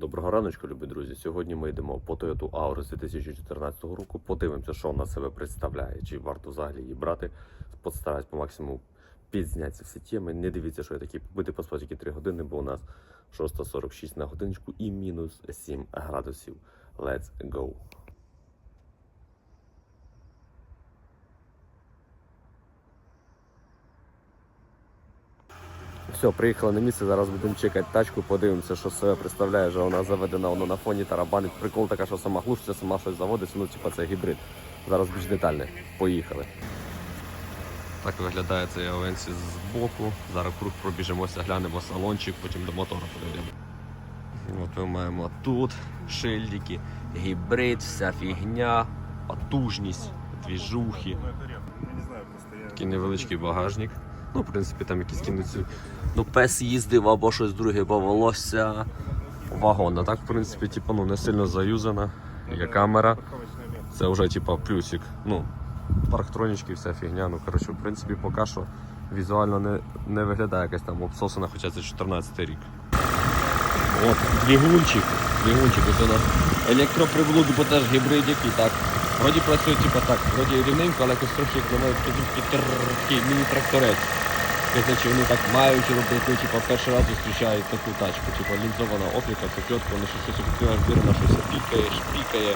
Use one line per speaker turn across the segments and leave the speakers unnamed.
Доброго раночку, любі друзі. Сьогодні ми йдемо по Toyota Auris 2014 року. Подивимося, що вона себе представляє, чи варто взагалі її брати. Постараюсь по максимуму підзняти всі теми. Не дивіться, що я такий побити по тільки 3 години, бо у нас 6.46 на годиночку і мінус 7 градусів. Let's go! Все, приїхали на місце, зараз будемо чекати тачку, подивимося, що себе представляє, вже вона заведена воно на фоні тарабанить. Прикол така, що сама глушиться, сама щось заводиться, ну типа це гібрид. Зараз більш детальне. Поїхали. Так виглядає цей Авенсі з боку. Зараз круг пробіжимося, глянемо салончик, потім до мотора подивимо. От ми маємо тут шильдики, гібрид, вся фігня, потужність, двіжухи. Такий невеличкий багажник. Ну, в принципі, там якісь кінець. Ну, пес їздив або щось друге повелося. Вагон. Так, в принципі, типу, ну, не сильно заюзана. Є камера. Це вже типу, плюсик. Ну, парктронічки, вся фігня. Ну, коротше, в принципі, поки що візуально не, не виглядає якась там обсосана, хоча це 14 рік. От, двигунчик. Двигунчик, ось у нас електроприблуд, бо теж гібридик і так. Вроді працює, типу так, вроді рівненько, але якось трохи такий, міні-тракторець. Знаю, вони так мають робити, типу, перший раз зустрічають таку тачку, типу лінзована оптика, це чітко, воно щось відкриваєш двері, на щось пікає, шпікає.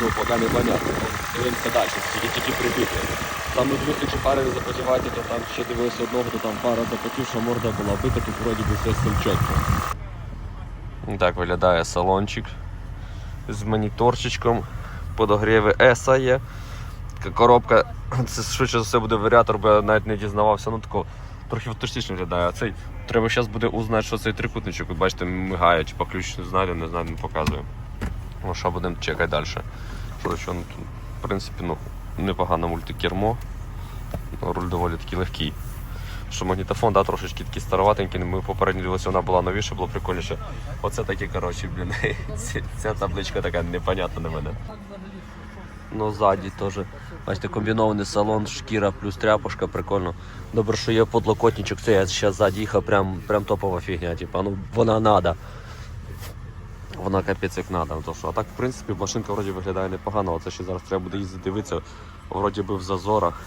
Ну, поки не понятно. Дивимося далі, тільки тільки прибити. Там ми плюс, пари не запотівати, то там ще дивилися одного, то там пара запотівша морда була бита, тут вроді би все з цим чітко. Так виглядає салончик з моніторчиком, подогріви ESA є. Коробка, це швидше за все буде варіатор, бо я навіть не дізнавався. Ну тако трохи фантастично виглядає. А цей треба зараз буде узнати, що цей трикутничок. Бачите, мигає, чи ключ не знайде, не знаю, не показує. Ну що будемо чекати далі. Що, що ну, в принципі, ну, непогано мультикермо. Ну, Руль доволі такий легкий. Що магнітофон, да, трошечки такий староватенький, ми попередньо дивилися, вона була новіша, було прикольніше. Оце такі, коротше, блін, ця табличка така непонятна на мене. Ну, ззаді теж. Бачите, комбінований салон, шкіра плюс тряпушка, прикольно. Добре, що є подлокотничок, це я зараз ззаді їхав, прям, прям топова фігня, типа, ну вона надо. Вона капець як надо. То що, а так, в принципі, машинка вроді виглядає непогано, але це ще зараз треба буде їздити дивитися, вроді би в зазорах.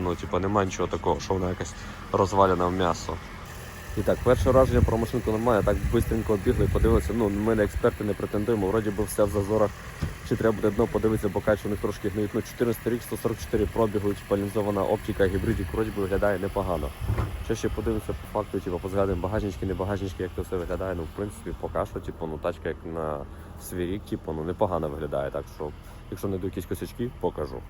Ну, типа, немає нічого такого, що вона якась розвалена в м'ясо. І так, перше враження про машинку немає, так швидко бігли, подивилися. Ну, ми не експерти не претендуємо, вроді би все в зазорах. Чи треба буде дно подивитися, бо качу них трошки гниють. Ну, 14 рік, 144 пробігу, типа оптика, гібридік, вроді би виглядає непогано. Що ще подивимося по факту, типу, позгадаємо багажнички, не багажнички, як це все виглядає. Ну, в принципі, поки що, типу, ну, тачка як на свій рік, типу, ну, непогано виглядає. Так що, якщо знайду якісь косячки, покажу.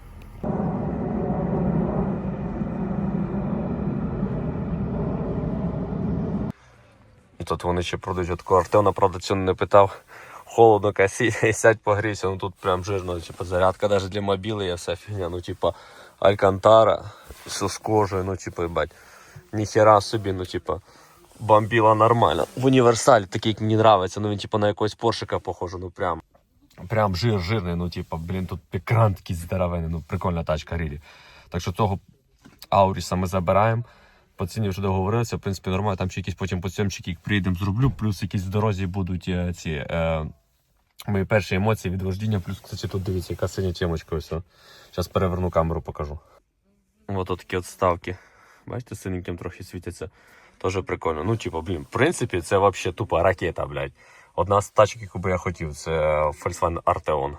І тут вони ще продають таку Артема, правда, цього не питав. Холодно касі, сядь погрійся, ну тут прям жирно, типу, зарядка навіть для мобіли є вся фігня, ну типа Алькантара, все з кожею, ну типа, бать, ніхера собі, ну типа, бомбіла нормально. В універсалі такий мені нравиться, ну він типа на якогось поршика похоже, ну прям. Прям жир жирний, ну типа, блін, тут екран такий здоровений, ну прикольна тачка рілі. Так що цього Ауріса ми забираємо. По вже договорилися, в принципі, нормально. Там ще якісь потім подсьомчики, як приїдемо, зроблю, плюс якісь в дорозі будуть е, ці е, мої перші емоції від вождіння. Плюс, кстати, тут дивіться, яка синя темочка. Ось. Зараз переверну камеру, покажу. Ось такі от ставки. Бачите, синеньким трохи світяться. Тоже прикольно. Ну, типу, блін, в принципі, це взагалі тупа ракета, блядь. Одна з тачок, яку би я хотів, це Volkswagen Arteon.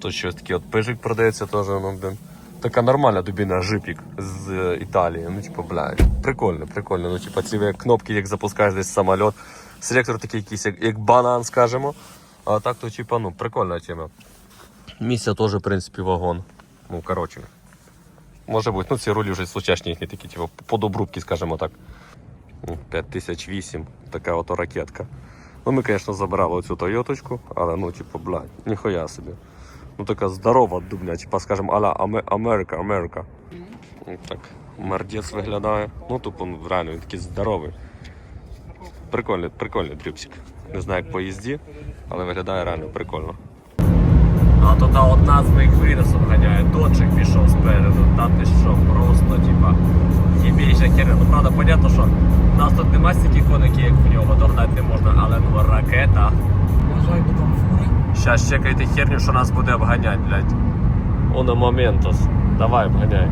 Тут щось такий от пижик продається теж, ну, блін. Така нормальна дубіна жипік з е, Італії. Ну, типу, блядь, прикольно, прикольно. Ну, типу, ці кнопки, як запускаєш десь самоліт. Селектор такий якийсь, як, як банан, скажімо. А так то, типу, ну, прикольна тема. Місця теж, в принципі, вагон. Ну, коротше. Може бути, ну ці рулі вже случайні їхні такі, типу, подобрубки, скажімо так. Ну, 5008, така ото ракетка. Ну, ми, звісно, забирали оцю Тойоточку, але ну, типу, блядь, ніхуя собі. Ну така здорова дубня, типа, скажем, аля Аме- Америка, Америка. Ну, Так, мардець виглядає. Ну, тупо ну, реально він такий здоровий. Прикольний, прикольний дрюпсик. Не знаю, як по їзді, але виглядає реально прикольно. А то та одна з моїх вирісів ганяє, дочик пішов спереду, та ти що, просто, типа, єбейша херня. Ну правда, понятно, що в нас тут нема стільки коників, як в нього, догнати не можна, але ну рак Щас чекайте херню, що нас буде обганять, блядь. Оно моментос. Давай обганяй.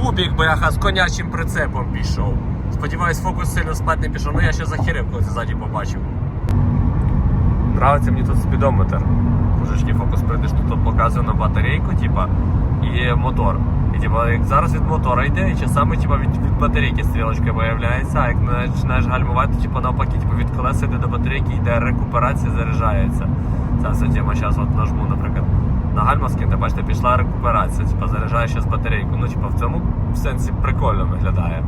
Кубік, бляха, з конячим прицепом пішов. Сподіваюсь, фокус сильно спати не пішов. Ну я ще захерив, коли це ззаді побачив. Нравиться мені тут спідометр. Мужички фокус прийдеш, тут показує на батарейку, типа, і мотор. І типа, як зараз від мотора йде, і часами типа, від, від батарейки стрілочка виявляється, а як починаєш гальмувати, типа навпаки, типа, від колеса йде до батарейки, йде рекуперація, заряджається. Ця вся. Зараз от нажму, наприклад, на гальма скиньте, бачите, пішла рекуперація, типа заряджає зараз батарейку. Ну, типа, в цьому сенсі прикольно виглядає.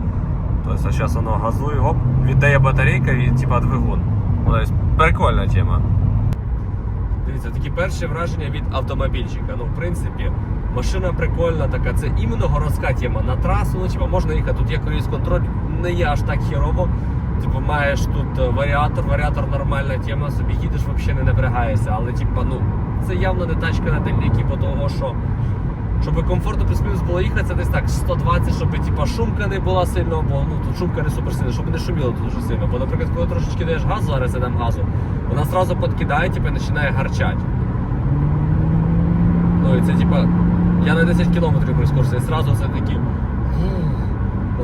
Тобто, зараз воно газує, оп, віддає батарейка і типа двигун. Тобто, прикольна тема. Дивіться, такі перші враження від автомобільчика. Ну, в принципі, машина прикольна така. Це іменно городська тема. На трасу, ну, типу, можна їхати, тут є круїз контроль, не є аж так хірово. Типу, маєш тут е, варіатор, варіатор нормальна тема, собі їдеш, взагалі не напрягаєшся. Але, типу, ну, це явно не тачка на дальняки, бо того, що. Щоб комфортно плюс-мінус було їхати, це десь так 120, щоб типа, шумка не була сильно, бо ну, тут шумка не супер сильна, щоб не шуміло дуже сильно. Бо, наприклад, коли трошечки даєш газу, зараз я дам газу, вона одразу підкидає типу, і починає гарчати. Ну і це типа, я на 10 кілометрів прискорився, і одразу це такі.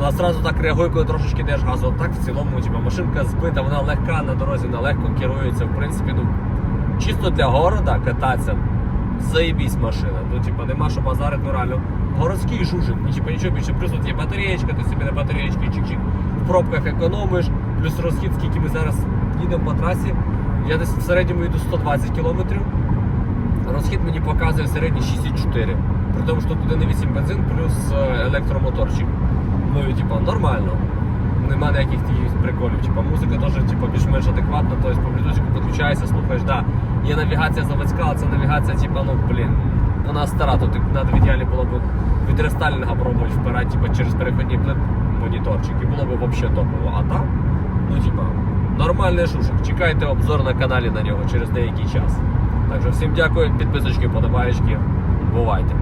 Вона одразу так реагує, коли трошечки даєш газу. Так в цілому, типу, машинка збита, вона легка на дорозі, вона легко керується. В принципі, ну, чисто для города кататися. Заєбісь машина. Ну, типа, нема що базарити, ну реально. Городський жужик, ну, типа, нічого більше. Плюс тут є батареєчка, ти собі на батареєчки чик-чик. В пробках економиш, плюс розхід, скільки ми зараз їдемо по трасі. Я десь в середньому йду 120 кілометрів. Розхід мені показує середній 6,4. При тому, що тут 1,8 бензин плюс е, електромоторчик. Ну і типа нормально. Нема ніяких приколів. Типа музика теж типа, більш-менш адекватна, тобто по блютузику підключаєшся, слухаєш, да. Є навігація заводська, але це навігація, типа, ну блін, вона стара, тут треба в ідеалі було б від рестайлінга пробувати впирати, типа, через переходні плит моніторчик, і було б взагалі топово. А так, ну типа, нормальний шушик. Чекайте обзор на каналі на нього через деякий час. Так що всім дякую, підписочки, подобаєчки. Бувайте.